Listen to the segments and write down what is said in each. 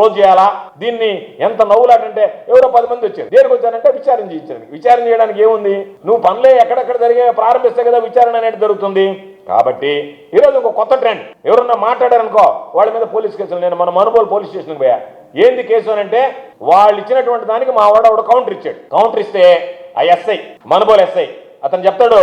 Close చేయాలా? దీన్ని ఎంత నవ్వులాటంటే ఎవరో పది మంది వచ్చారు. దేనికి వచ్చారంటే విచారణ చేయించడానికి. విచారణ చేయడానికి ఏముంది? నువ్వు పనులే ఎక్కడెక్కడ జరిగే ప్రారంభిస్తే కదా విచారణ అనేది జరుగుతుంది. కాబట్టి ఈరోజు ఇంకో కొత్త ట్రెండ్. ఎవరన్నా మాట్లాడారనుకో వాళ్ళ మీద పోలీస్ కేసులు. నేను మన మనుబోలు పోలీస్ స్టేషన్కి పోయా. ఏంది కేసు అని అంటే వాళ్ళు ఇచ్చినటువంటి దానికి మా వాడు కౌంటర్ ఇచ్చాడు. కౌంటర్ ఇస్తే ఆ ఎస్ఐ మనుబోలు ఎస్ఐ అతను చెప్తాడు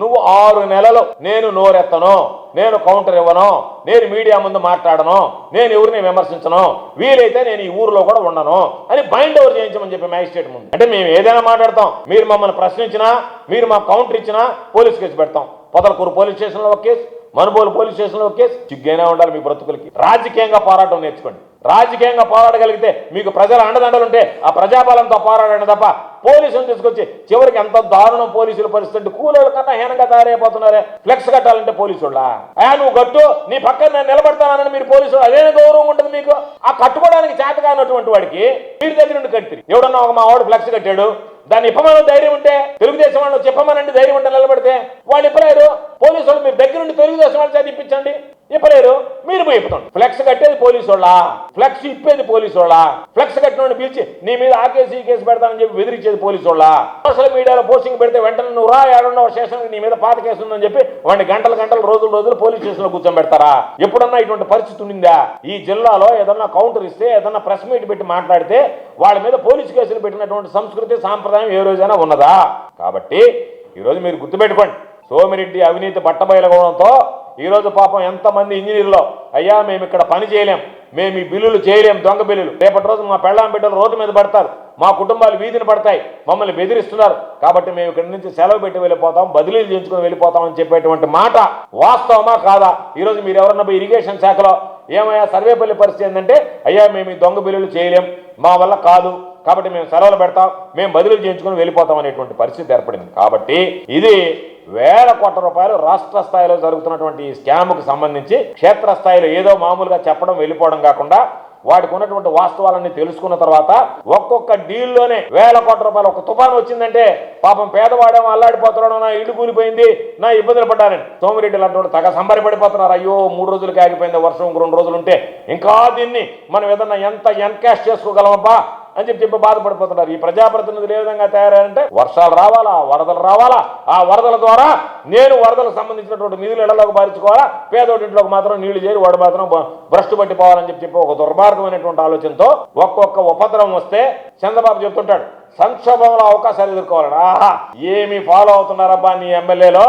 నువ్వు ఆరు నెలలు నేను నోరెత్తను నేను కౌంటర్ ఇవ్వను నేను మీడియా ముందు మాట్లాడను నేను ఎవరిని విమర్శించను వీలైతే నేను ఈ ఊరిలో కూడా ఉండను అని బైండ్ ఓవర్ చేయించమని చెప్పి మ్యాజిస్ట్రేట్ ముందు. అంటే మేము ఏదైనా మాట్లాడతాం మీరు మమ్మల్ని ప్రశ్నించినా మీరు మా కౌంటర్ ఇచ్చినా పోలీస్ కేసు పెడతాం. పొదలకూరు పోలీస్ స్టేషన్లో ఒక కేసు మనుబోలు పోలీస్ స్టేషన్లో ఒక కేసు చిగ్గైనా ఉండాలి మీ బ్రతుకులకి. రాజకీయంగా పోరాటం నేర్చుకోండి. రాజకీయంగా పోరాడగలిగితే మీకు ప్రజల అండదండలు ఉంటే ఆ ప్రజాబలంతో పోరాడండి తప్ప పోలీసులు తీసుకొచ్చి చివరికి ఎంత దారుణం పోలీసుల పరిస్థితి కూలీల కన్నా హీనంగా తయారైపోతున్నారే. ఫ్లెక్స్ కట్టాలంటే పోలీసుళ్ళ? అయా నువ్వు కట్టు నీ పక్కన నేను నిలబడతానని మీరు పోలీసులు అదే గౌరవం ఉంటుంది మీకు? ఆ కట్టుకోవడానికి చేత కానటువంటి వాడికి మీరు దగ్గర నుండి కట్టి ఎవడన్నా ఒక మా వాడు ఫ్లెక్స్ కట్టాడు దాన్ని ఇప్పమని ధైర్యం ఉంటే తెలుగుదేశం వాళ్ళు చెప్పమనండి ధైర్యం ఉంటే నిలబడితే వాళ్ళు ఇప్పలేరు పోలీసు వాళ్ళు మీరు దగ్గర నుండి తెలుగుదేశం వాళ్ళు చేతి ఇప్పలేరు మీరు పోయి ఫ్లెక్స్ కట్టేది పోలీసు వాళ్ళ ఫ్లెక్స్ ఇప్పేది పోలీసు వాళ్ళ ఫ్లెక్స్ కట్టిన పిలిచి నీ మీద ఆ కేసు ఈ కేసు పెడతానని చెప్పి బెదిరించేది పోలీసు వాళ్ళ సోషల్ మీడియాలో పోస్టింగ్ పెడితే వెంటనే నువ్వు రా ఏడున్నావు స్టేషన్ నీ మీద పాత కేసు ఉందని చెప్పి వాడిని గంటలు గంటలు రోజులు రోజులు పోలీస్ స్టేషన్లో కూర్చోబెడతారా ఎప్పుడన్నా ఇటువంటి పరిస్థితి ఉండిందా? ఈ జిల్లాలో ఏదన్నా కౌంటర్ ఇస్తే ఏదన్నా ప్రెస్ మీట్ పెట్టి మాట్లాడితే వాళ్ళ మీద పోలీసు కేసులు పెట్టినటువంటి సంస్కృతి సాంప్రదాయం ఏ రోజైనా ఉన్నదా? కాబట్టి ఈరోజు మీరు గుర్తుపెట్టుకోండి. సోమిరెడ్డి అవినీతి బట్టబయలుకోవడంతో ఈరోజు పాపం ఎంతమంది ఇంజనీర్లో అయ్యా మేము ఇక్కడ పని చేయలేం మేము ఈ బిల్లులు చేయలేం దొంగ బిల్లులు. రేపటి రోజు మా పెళ్ళాం బిడ్డలు రోడ్డు మీద పడతారు మా కుటుంబాలు వీధిని పడతాయి మమ్మల్ని బెదిరిస్తున్నారు. కాబట్టి మేము ఇక్కడి నుంచి సెలవు పెట్టి వెళ్ళిపోతాం బదిలీలు చేయించుకొని వెళ్ళిపోతామని చెప్పేటువంటి మాట వాస్తవమా కాదా? ఈరోజు మీరు ఎవరన్నా ఇరిగేషన్ శాఖలో ఏమయ్యా సర్వేపల్లి పరిస్థితి ఏంటంటే అయ్యా మేము ఈ దొంగ బిల్లులు చేయలేం మా వల్ల కాదు కాబట్టి మేము సెలవులు పెడతాం మేము బదిలీలు చేయించుకొని వెళ్ళిపోతాం అనేటువంటి పరిస్థితి ఏర్పడింది. కాబట్టి ఇది వేల కోట్ల రూపాయలు రాష్ట్ర స్థాయిలో జరుగుతున్నటువంటి ఈ స్కామ్కు సంబంధించి క్షేత్రస్థాయిలో ఏదో మామూలుగా చెప్పడం వెళ్ళిపోవడం కాకుండా వాటికి ఉన్నటువంటి వాస్తవాలన్నీ తెలుసుకున్న తర్వాత ఒక్కొక్క డీల్లోనే వేల కోట్ల రూపాయలు ఒక తుఫాను వచ్చిందంటే పాపం పేదవాడేమో అల్లాడిపోతున్నాడు నా ఇల్లు కూలిపోయింది నా ఇబ్బందులు పడ్డానని. సోమిరెడ్డి లాంటి తగ సంబరపడిపోతున్నారు. అయ్యో మూడు రోజులకి ఆగిపోయింది వర్షం రెండు రోజులు ఉంటే. ఇంకా దీన్ని మనం ఏదన్నా ఎంత ఎన్కాష్ చేసుకోగలమబ్బా? అని చెప్పి చెప్పి బాధపడిపోతున్నారు. ఈ ప్రజాప్రతినిధులు ఏ విధంగా తయారంటే వర్షాలు రావాలా వరదలు రావాలా? ఆ వరదల ద్వారా నేను వరదలకు సంబంధించినటువంటి నిధులు ఇళ్ళలోకి పారించుకోవాలా? పేదోటింట్లోకి మాత్రం నీళ్ళు చేరి వాడు మాత్రం భ్రష్టు పట్టిపోవాలని చెప్పి చెప్పి ఒక దుర్మార్గమైనటువంటి ఆలోచనతో ఒక్కొక్క ఉపద్రవం వస్తే చంద్రబాబు చెప్తుంటాడు సంక్షోభంలో అవకాశాలు ఎదుర్కోవాలని. ఆహా ఏమి ఫాలో అవుతున్నారబ్బా నీ ఎమ్మెల్యేలో?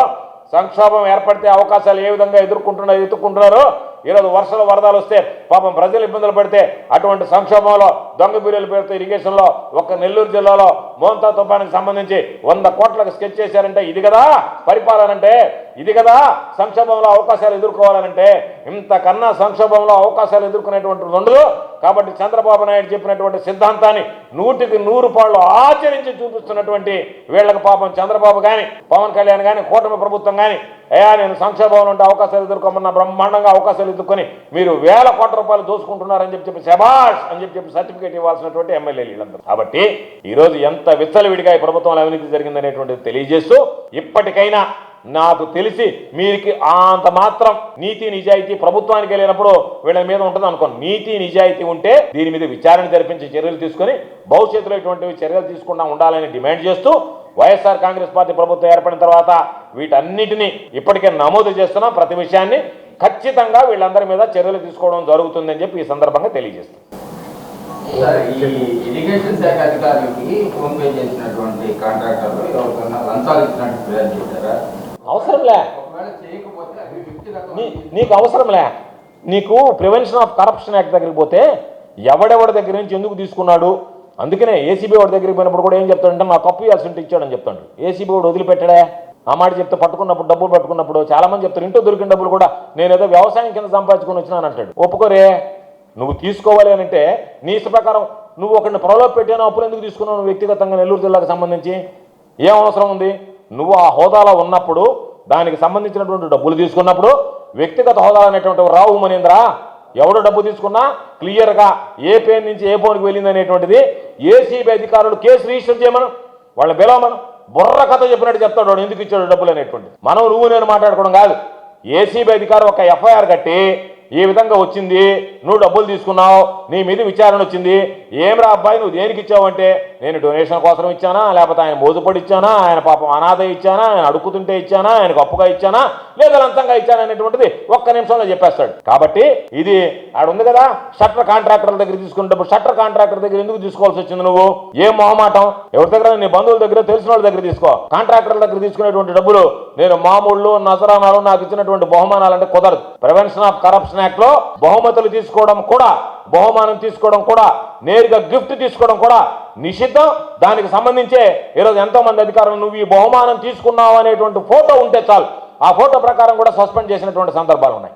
సంక్షోభం ఏర్పడితే అవకాశాలు ఏ విధంగా ఎదుర్కొంటున్నారు ఎదుర్కొంటున్నారో ఈరోజు వర్షాలు వరదలు వస్తే పాపం ప్రజలు ఇబ్బందులు పడితే అటువంటి సంక్షోభంలో దొంగ బిల్లుల పేరుతో ఇరిగేషన్లో ఒక్క నెల్లూరు జిల్లాలో మోంతా తుఫానికి సంబంధించి వంద కోట్లకు స్కెచ్ చేశారంటే ఇది కదా? పరిపాలన అంటే ఇది కదా? సంక్షోభంలో అవకాశాలు ఎదుర్కోవాలనంటే ఇంతకన్నా సంక్షోభంలో అవకాశాలు ఎదుర్కొనేటువంటి ఉండదు. కాబట్టి చంద్రబాబు నాయుడు చెప్పినటువంటి సిద్ధాంతాన్ని నూటికి నూరు పాళ్ళు ఆచరించి చూపిస్తున్నటువంటి వీళ్ళకి పాపం చంద్రబాబు కానీ పవన్ కళ్యాణ్ కానీ కూటమి ప్రభుత్వం కానీ అయా నేను సంక్షోభంలో ఉంటే అవకాశాలు ఎదుర్కోమన్న బ్రహ్మాండంగా అవకాశాలు ఎదుర్కొని మీరు వేల కోట్ల రూపాయలు దోసుకుంటున్నారని చెప్పి చెప్పి శబాష్ అని చెప్పి చెప్పి సర్టిఫికేట్ ఇవ్వాల్సినటువంటి ఎమ్మెల్యేలు వీళ్ళందరూ. కాబట్టి ఈరోజు ఎంత విచ్చలవిడిగా ఈ ప్రభుత్వంలో అవినీతి జరిగిందనేటువంటిది తెలియజేస్తూ ఇప్పటికైనా నాకు తెలిసి మీకు అంత మాత్రం నీతి నిజాయితీ ప్రభుత్వానికి వెళ్ళినప్పుడు వీళ్ళ మీద ఉంటుంది అనుకోండి నీతి నిజాయితీ ఉంటే దీని మీద విచారణ జరిపించి చర్యలు తీసుకొని భవిష్యత్తులో ఇటువంటివి చర్యలు తీసుకుండా ఉండాలని డిమాండ్ చేస్తూ వైఎస్ఆర్ కాంగ్రెస్ పార్టీ ప్రభుత్వం ఏర్పడిన తర్వాత వీటన్నిటిని ఇప్పటికే నమోదు చేస్తున్నాం. ప్రతి విషయాన్ని ఖచ్చితంగా వీళ్ళందరి మీద చర్యలు తీసుకోవడం జరుగుతుందని చెప్పి ఈ సందర్భంగా తెలియజేస్తాం సార్, ఈ ఇరిగేషన్ శాఖ అధికారులకి ఫోన్ పే చేసినటువంటి కాంట్రాక్టర్లు ఎవరికైనా లంచాలు ఇచ్చినట్టు ఫిర్యాదు చేశారా? అవసరంలే నీకు అవసరంలే నీకు ప్రివెన్షన్ ఆఫ్ కరప్షన్ యాక్ట్ దగ్గరికి పోతే ఎవడెవడి దగ్గర నుంచి ఎందుకు తీసుకున్నాడు? అందుకనే ఏసీబీ వాడి దగ్గరికి పోయినప్పుడు కూడా ఏం చెప్తాడంటే నా తప్పు ఇవ్వాల్సి ఉంటే ఇచ్చాడని చెప్తాడు. ఏసీబీ వాడు వదిలిపెట్టాడే? ఆ మాట చెప్తే పట్టుకున్నప్పుడు డబ్బులు పట్టుకున్నప్పుడు చాలామంది చెప్తారు ఇంట్లో దొరికిన డబ్బులు కూడా నేను ఏదో వ్యవసాయం కింద సంపాదించుకొని వచ్చినాను అంటాడు. ఒప్పుకోరే నువ్వు తీసుకోవాలి అని అంటే నీ ఇష్ట ప్రకారం నువ్వు ఒకరిని ప్రలోభ పెట్టాను అప్పులు ఎందుకు తీసుకున్నావు వ్యక్తిగతంగా నెల్లూరు జిల్లాకు సంబంధించి? ఏం అవసరం ఉంది? నువ్వు ఆ హోదాలో ఉన్నప్పుడు దానికి సంబంధించినటువంటి డబ్బులు తీసుకున్నప్పుడు వ్యక్తిగత హోదా అనేటువంటి రావు మనేంద్ర ఎవడు డబ్బు తీసుకున్నా క్లియర్గా ఏ పేరు నుంచి ఏ ఫోన్కి వెళ్ళింది అనేటువంటిది ఏసీబీ అధికారులు కేసు రిజిస్టర్ చేయమను వాళ్ళ పిలవమను. బుర్ర కథ చెప్పినట్టు చెప్తాడు వాడు. ఎందుకు ఇచ్చాడు డబ్బులు అనేటువంటి మనం నువ్వు నేను మాట్లాడుకోవడం కాదు. ఏసీబీ అధికారి ఒక ఎఫ్ఐఆర్ కట్టి ఈ విధంగా వచ్చింది. నువ్వు డబ్బులు తీసుకున్నావు. నీ మీద విచారణ వచ్చింది. ఏం రా అబ్బాయి నువ్వు దేనికి ఇచ్చావంటే నేను డొనేషన్ కోసం ఇచ్చానా? లేకపోతే ఆయన మోజుపడి ఇచ్చానా? ఆయన పాపం అనాథ ఇచ్చానా? ఆయన అడుక్కుతుంటే ఇచ్చానా? ఆయనకు అప్పుగా ఇచ్చానా? లేదా లంతంగా ఇచ్చానా అనేటువంటిది ఒక్క నిమిషంలో చెప్పేస్తాడు. కాబట్టి ఇది ఆడ ఉంది కదా? షట్టర్ కాంట్రాక్టర్ దగ్గర తీసుకున్నప్పుడు షట్టర్ కాంట్రాక్టర్ దగ్గర ఎందుకు తీసుకోవాల్సి వచ్చింది నువ్వు? ఏ మొహమాటం? ఎవరి దగ్గర? నీ బంధువుల దగ్గర తెలిసిన వాళ్ళ దగ్గర తీసుకో. కాంట్రాక్టర్ల దగ్గర తీసుకునేటువంటి డబ్బులు నేను మామూళ్ళు నజరానాలు నాకు ఇచ్చినటువంటి బహుమానాలు అంటే కుదరదు. ప్రివెన్షన్ ఆఫ్ కరప్షన్ యాక్ట్లో బహుమతులు తీసుకోవడం కూడా బహుమానం తీసుకోవడం కూడా నేరుగా గిఫ్ట్ తీసుకోవడం కూడా నిషిద్ధం. దానికి సంబంధించే ఈరోజు ఎంతోమంది అధికారులు నువ్వు ఈ బహుమానం తీసుకున్నావు అనేటువంటి ఫోటో ఉంటే చాలు. ఆ ఫోటో ప్రకారం కూడా సస్పెండ్ చేసినటువంటి సందర్భాలు ఉన్నాయి.